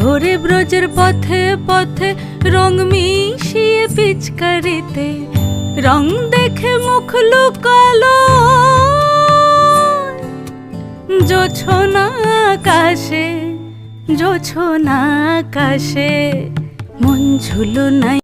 ঘোরে ব্রজের পথে পথে রং মিশিয়ে পিচকারিতে, রং দেখে মুখ লুকালো। জোছনা আকাশে জোছনা আকাশে, মন ঝুলো নাই।